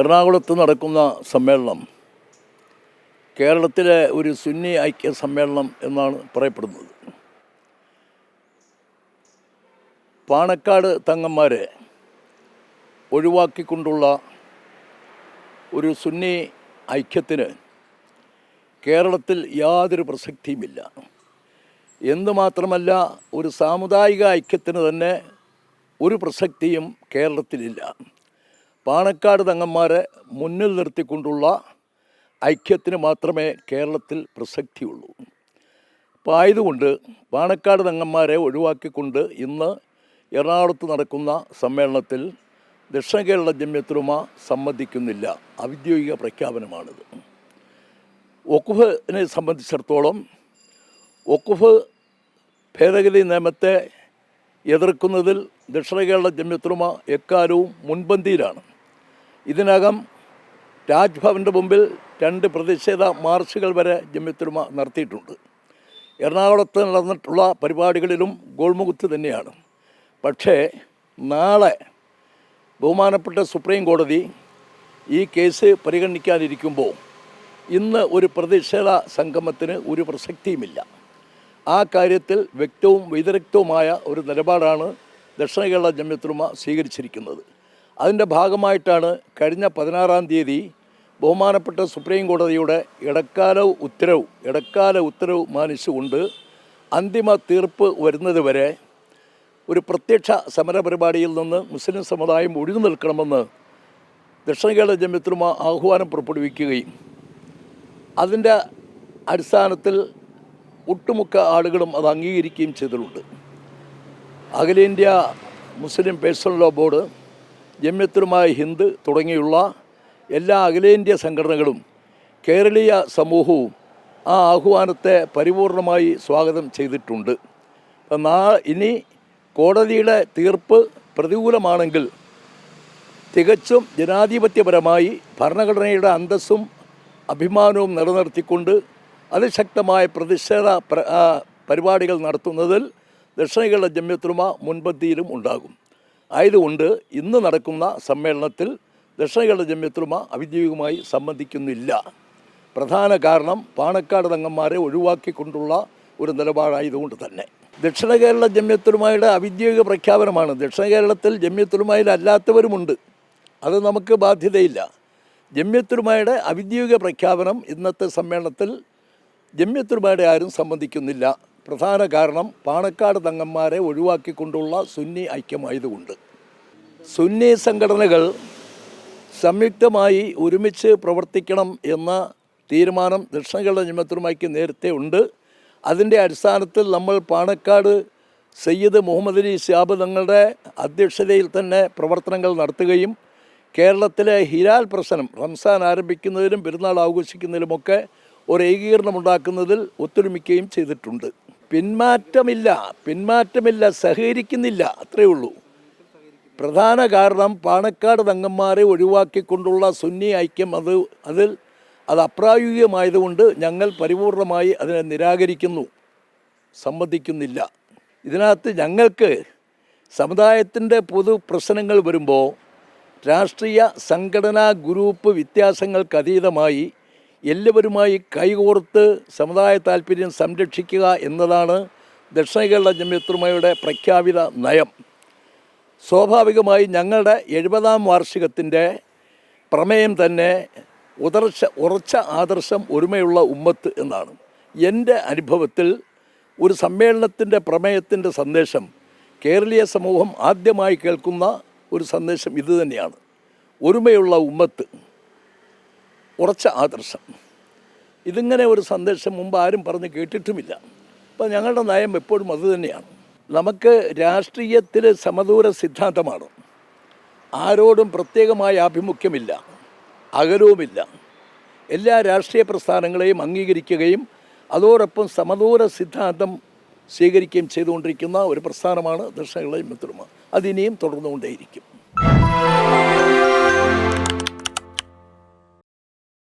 എറണാകുളത്ത് നടക്കുന്ന സമ്മേളനം കേരളത്തിലെ ഒരു സുന്നി ഐക്യ സമ്മേളനം എന്നാണ് പറയപ്പെടുന്നത്. പാണക്കാട് തങ്ങന്മാരെ ഒഴിവാക്കിക്കൊണ്ടുള്ള ഒരു സുന്നി ഐക്യത്തിന് കേരളത്തിൽ യാതൊരു പ്രസക്തിയുമില്ല. എന്തുമാത്രമല്ല ഒരു സാമുദായിക ഐക്യത്തിന് തന്നെ ഒരു പ്രസക്തിയും കേരളത്തിലില്ല. പാണക്കാട് തങ്ങന്മാരെ മുന്നിൽ നിർത്തിക്കൊണ്ടുള്ള ഐക്യത്തിന് മാത്രമേ കേരളത്തിൽ പ്രസക്തിയുള്ളൂ. അപ്പോൾ ആയതുകൊണ്ട് പാണക്കാട് തങ്ങന്മാരെ ഒഴിവാക്കിക്കൊണ്ട് ഇന്ന് എറണാകുളത്ത് നടക്കുന്ന സമ്മേളനത്തിൽ ദക്ഷിണ കേരള ജമ്യത്തുലുമ സമ്മതിക്കുന്നില്ല. ഔദ്യോഗിക പ്രഖ്യാപനമാണിത്. ഒക്കുഫിനെ സംബന്ധിച്ചിടത്തോളം ഒക്കുഫ് ഭേദഗതി നിയമത്തെ എതിർക്കുന്നതിൽ ദക്ഷിണ കേരള ജമ്യത്തുലുമ എക്കാലവും മുൻപന്തിയിലാണ്. ഇതിനകം രാജ്ഭവന്റെ മുമ്പിൽ രണ്ട് പ്രതിഷേധ മാർച്ചുകൾ വരെ ജമ്യത്തുരുമ നടത്തിയിട്ടുണ്ട്. എറണാകുളത്ത് നടന്നിട്ടുള്ള പരിപാടികളിലും ഗോൾമുഖത്ത് തന്നെയാണ്. പക്ഷേ നാളെ ബഹുമാനപ്പെട്ട സുപ്രീം കോടതി ഈ കേസ് പരിഗണിക്കാനിരിക്കുമ്പോൾ ഇന്ന് ഒരു പ്രതിഷേധ സംഗമത്തിന് ഒരു പ്രസക്തിയുമില്ല. ആ കാര്യത്തിൽ വ്യക്തവും വിദഗ്ധവുമായ ഒരു നിലപാടാണ് ദക്ഷിണ കേരള ജമ്യത്തുലുമ സ്വീകരിച്ചിരിക്കുന്നത്. അതിന്റെ ഭാഗമായിട്ടാണ് കഴിഞ്ഞ പതിനാറാം തീയതി ബഹുമാനപ്പെട്ട സുപ്രീം കോടതിയുടെ ഇടക്കാല ഉത്തരവ് ഇടക്കാല ഉത്തരവ് മാനിച്ചുകൊണ്ട് അന്തിമ തീർപ്പ് വരുന്നത് വരെ ഒരു പ്രത്യക്ഷ സമര പരിപാടിയിൽ നിന്ന് മുസ്ലിം സമുദായം ഒഴിഞ്ഞു നിൽക്കണമെന്ന് ദക്ഷിണ കേരള ജമ്യത്തിലും ആഹ്വാനം പുറപ്പെടുവിക്കുകയും അതിന്റെ അടിസ്ഥാനത്തിൽ ഒട്ടുമുക്ക ആളുകളും അത് അംഗീകരിക്കുകയും ചെയ്തിട്ടുണ്ട്. അഖിലേന്ത്യ മുസ്ലിം പേഴ്സണൽ ലോ ബോർഡ് ജമ്യത്തിലുമായ ഹിന്ദ് തുടങ്ങിയുള്ള എല്ലാ അഖിലേന്ത്യാ സംഘടനകളും കേരളീയ സമൂഹവും ആ ആഹ്വാനത്തെ പരിപൂർണമായി സ്വാഗതം ചെയ്തിട്ടുണ്ട്. നാ ഇനി കോടതിയുടെ തീർപ്പ് പ്രതികൂലമാണെങ്കിൽ തികച്ചും ജനാധിപത്യപരമായി ഭരണഘടനയുടെ അന്തസ്സും അഭിമാനവും നിലനിർത്തിക്കൊണ്ട് അതിശക്തമായ പ്രതിഷേധ പരിപാടികൾ നടത്തുന്നതിൽ ദക്ഷിണ കേരള ജമ്യത്തുലുമ മുൻപന്തിയിലും ഉണ്ടാകും. ആയതുകൊണ്ട് ഇന്ന് നടക്കുന്ന സമ്മേളനത്തിൽ ദക്ഷിണ കേരള ജമ്യത്തുലുമ ഔദ്യോഗികമായി സംബന്ധിക്കുന്നില്ല. പ്രധാന കാരണം പാണക്കാട് തങ്ങന്മാരെ ഒഴിവാക്കിക്കൊണ്ടുള്ള ഒരു നിലപാടായതുകൊണ്ട് തന്നെ. ദക്ഷിണ കേരള ജമ്യത്തുലുമയുടെ ഔദ്യോഗിക പ്രഖ്യാപനമാണ്. ദക്ഷിണ കേരളത്തിൽ ജമ്യത്തുലുമയിൽ അല്ലാത്തവരുമുണ്ട് അത് നമുക്ക് ബാധ്യതയില്ല. ജമ്യത്തുമായുടെ ഔദ്യോഗിക പ്രഖ്യാപനം ഇന്നത്തെ സമ്മേളനത്തിൽ ജമ്യത്തുമായുടെ ആരും സംബന്ധിക്കുന്നില്ല. പ്രധാന കാരണം പാണക്കാട് തങ്ങന്മാരെ ഒഴിവാക്കിക്കൊണ്ടുള്ള സുന്നി ഐക്യമായതുകൊണ്ട്. സുന്നി സംഘടനകൾ സംയുക്തമായി ഒരുമിച്ച് പ്രവർത്തിക്കണം എന്ന തീരുമാനം ദക്ഷിണകേരള ജമത്തുമായിക്ക് നേരത്തെ ഉണ്ട്. അതിന്റെ അടിസ്ഥാനത്തിൽ നമ്മൾ പാണക്കാട് സയ്യിദ് മുഹമ്മദ് അലി ശാബ് തങ്ങളുടെ അധ്യക്ഷതയിൽ തന്നെ പ്രവർത്തനങ്ങൾ നടത്തുകയും കേരളത്തിലെ ഹിരാൽ പ്രശ്നം റംസാൻ ആരംഭിക്കുന്നതിലും പെരുന്നാൾ ആഘോഷിക്കുന്നതിലുമൊക്കെ ഒരു ഏകീകരണം ഉണ്ടാക്കുന്നതിൽ ഒത്തൊരുമിക്കുകയും ചെയ്തിട്ടുണ്ട്. പിന്മാറ്റമില്ല പിന്മാറ്റമില്ല സഹകരിക്കുന്നില്ല അത്രയേ ഉള്ളൂ പ്രധാന കാരണം പാണക്കാട് തങ്ങന്മാരെ ഒഴിവാക്കിക്കൊണ്ടുള്ള സുന്നി ഐക്യം അത് അതിൽ അത് അപ്രായോഗികമായതുകൊണ്ട് ഞങ്ങൾ പരിപൂർണമായി അതിനെ നിരാകരിക്കുന്നു സമ്മതിക്കുന്നില്ല. ഇതിനകത്ത് ഞങ്ങൾക്ക് സമുദായത്തിന്റെ പൊതു പ്രശ്നങ്ങൾ വരുമ്പോൾ രാഷ്ട്രീയ സംഘടനാ ഗ്രൂപ്പ് വ്യത്യാസങ്ങൾക്ക് അതീതമായി എല്ലാവരുമായി കൈകോർത്ത് സമുദായ താല്പര്യം സംരക്ഷിക്കുക എന്നതാണ് ദക്ഷിണ കേരള ജമ്യത്രുമയുടെ പ്രഖ്യാപിത നയം. സ്വാഭാവികമായി ഞങ്ങളുടെ എഴുപതാം വാർഷികത്തിന്റെ പ്രമേയം തന്നെ ഉദർച്ച ഉറച്ച ആദർശം ഒരുമയുള്ള ഉമ്മത്ത് എന്നാണ്. എന്റെ അനുഭവത്തിൽ ഒരു സമ്മേളനത്തിന്റെ പ്രമേയത്തിന്റെ സന്ദേശം കേരളീയ സമൂഹം ആദ്യമായി കേൾക്കുന്ന ഒരു സന്ദേശം ഇതുതന്നെയാണ് ഒരുമയുള്ള ഉമ്മത്ത്. ഉറച്ച ആദർശം. ഇതിങ്ങനെ ഒരു സന്ദേശം മുമ്പ് ആരും പറഞ്ഞ് കേട്ടിട്ടുമില്ല. അപ്പോൾ ഞങ്ങളുടെ നയം എപ്പോഴും അതുതന്നെയാണ് നമുക്ക് രാഷ്ട്രീയത്തിൽ സമദൂര സിദ്ധാന്തമാണ്. ആരോടും പ്രത്യേകമായ ആഭിമുഖ്യമില്ല. അകലവുമില്ല. എല്ലാ രാഷ്ട്രീയ പ്രസ്ഥാനങ്ങളെയും അംഗീകരിക്കുകയും അതോടൊപ്പം സമദൂര സിദ്ധാന്തം സ്വീകരിക്കുകയും ചെയ്തുകൊണ്ടിരിക്കുന്ന ഒരു പ്രസ്ഥാനമാണ് ദക്ഷിണ അതിനിയും തുടർന്നുകൊണ്ടേയിരിക്കും.